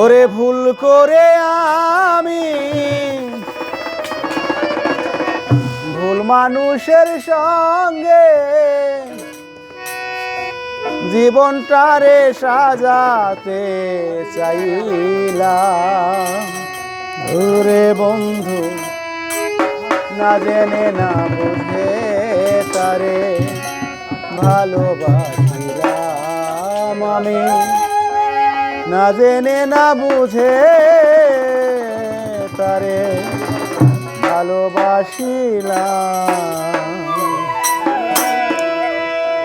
ওরে ভুল করে আমি ভুল মানুষের সঙ্গে জীবনটারে সাজাতে চাইলাম। ওরে বন্ধু, না জেনে না বুঝে তারে ভালোবাসিলাম আমি। না জেনে না বুঝে তারে ভালোবাসিলাম।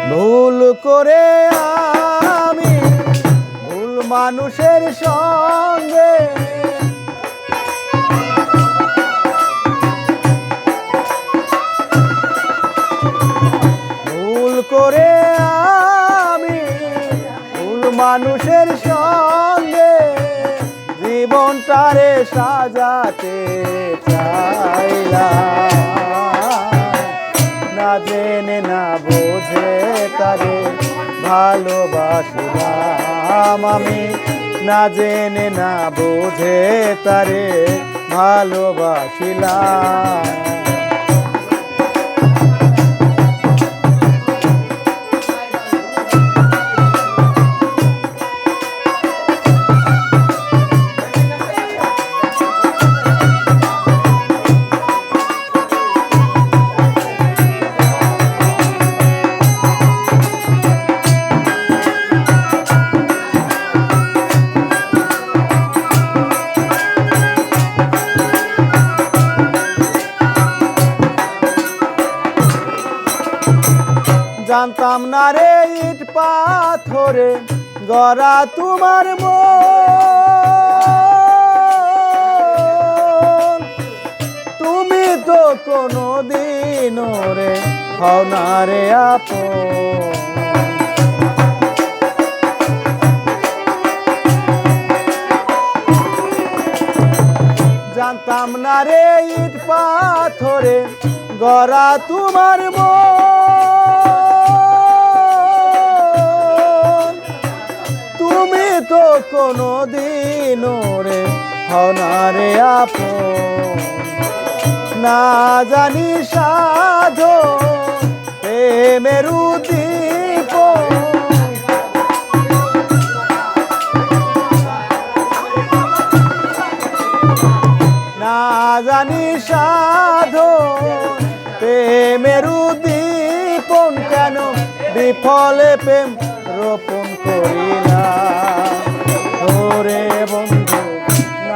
ভুল করে আমি ভুল মানুষের সঙ্গে মানুষের সঙ্গে জীবনটারে সাজাতে না জেনে, না বোঝে তারে ভালোবাসিলাম আমি। না জেনে, না বোঝে তারে ভালোবাসিলাম। জানতাম না রে ইট পাথরে, গড়া তোমার মন। তুমি তো কোনো দিন রে হও না রে আপন। জানতাম না রে ইট পাথরে, গড়া তোমার মন। হও না রে আপন। না জানি সাধো, প্রেমের উদ্দীপ। না জানি সাধো, প্রেমের উদ্দীপন কেন বিফলে প্রেম রোপণ করিলাম ওরে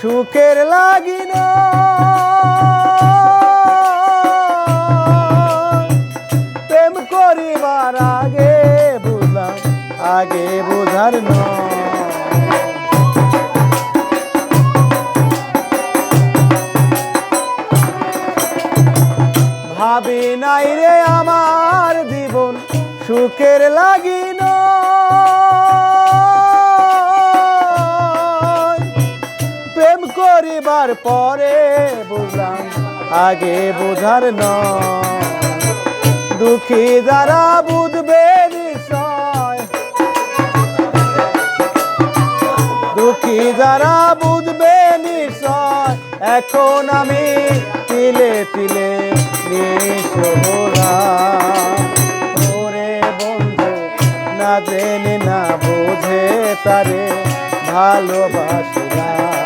সুখের লাগিন। প্রেম করিবার আগে বুঝলাম, আগে বুঝার নয়। ভাবি নাই রে আমার জীবন সুখের লাগিন। করিবার পরে বুঝলাম, আগে বোঝার নয়। দুঃখী যারা বুঝবে দুঃখী যারা বুঝবে নিশ্চয়, এখন আমি তিলে তিলে বন্ধু, না জেনে না বোঝে তারে ভালোবাসিলাম। না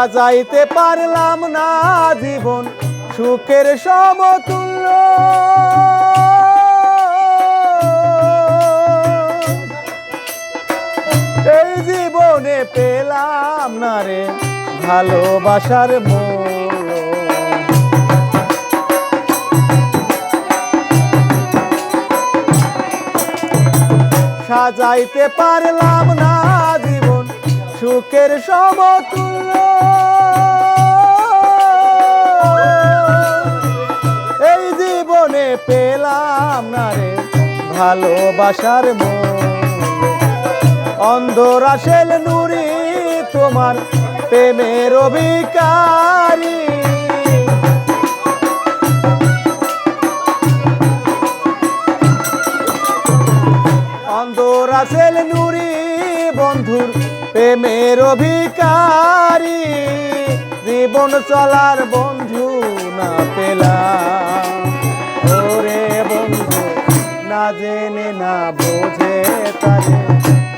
সাজাইতে পারলাম না জীবন, সুখের সমতুল্য। এই জীবনে পেলাম না রে ভালোবাসার মূল্য। সাজাইতে পারলাম না জীবন, সুখের সমতুল্য। ভালোবাসার মূল্য অন্ধ রাসেল নুরি তোমার প্রেমের অভিকারী। অন্ধ রাসেল নুরি বন্ধুর প্রেমের অভিকারী। জীবন চলার বন্ধু না পেলাম। জেনে না বোঝে তারে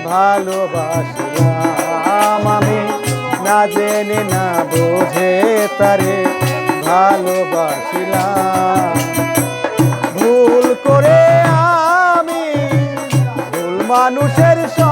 ভালোবাসলাম আমি। না জেনে না বোঝে তারে ভালোবাসিলাম। ভুল করে আমি ভুল মানুষের সঙ্গে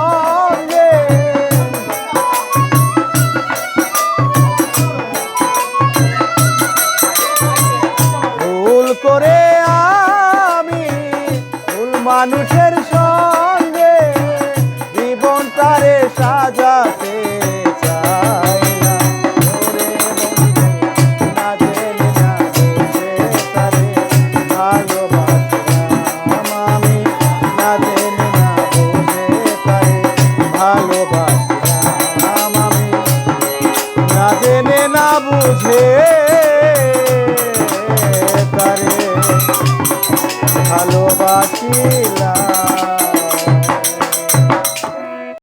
বুঝে